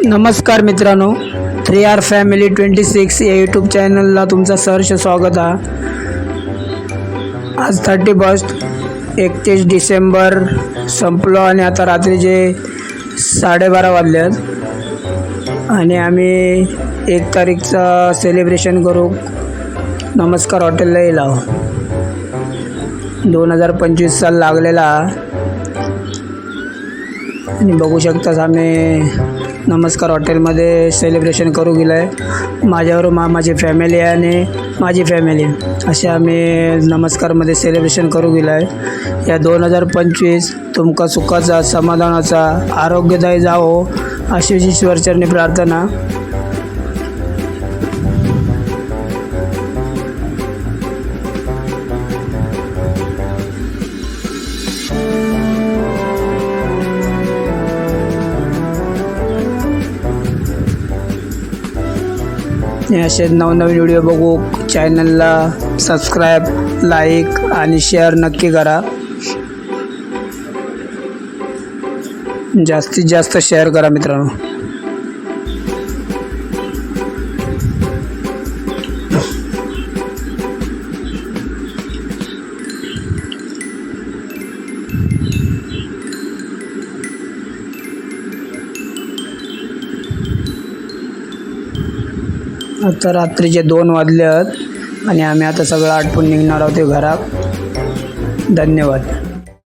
नमस्कार मित्रांनो three R family twenty six या यूट्यूब चॅनलला तुमचं सहर्ष स्वागत आहे. आज थर्टी फर्स्ट एकतीस डिसेंबर संपलो आणि आता रात्रीचे साडेबारा वाजले आहेत आणि आम्ही एक तारीखचं सेलिब्रेशन करू. नमस्कार हॉटेलला येईल आहो. दोन हजार पंचवीस साल लागलेला आणि बघू शकताच आम्ही नमस्कार हॉटेलमध्ये सेलिब्रेशन करू गेलो आहे माझ्यावर मा माझी फॅमिली आहे आणि माझी फॅमिली असे आम्ही नमस्कारमध्ये सेलिब्रेशन करू गेलो आहे या दोन हजार पंचवीस तुमका सुखाचा समाधानाचा आरोग्यदायी जावो अशी ईश्वरचरणी प्रार्थना. असे नवनवीन व्हिडिओ बघू. चॅनलला सबस्क्राईब लाईक आणि शेअर नक्की करा. जास्तीत जास्त शेअर करा मित्रांनो. आता रात्रीचे दोन वाजले आहेत आणि आम्ही आता सगळं आटपून निघणार आहोत घरात. धन्यवाद.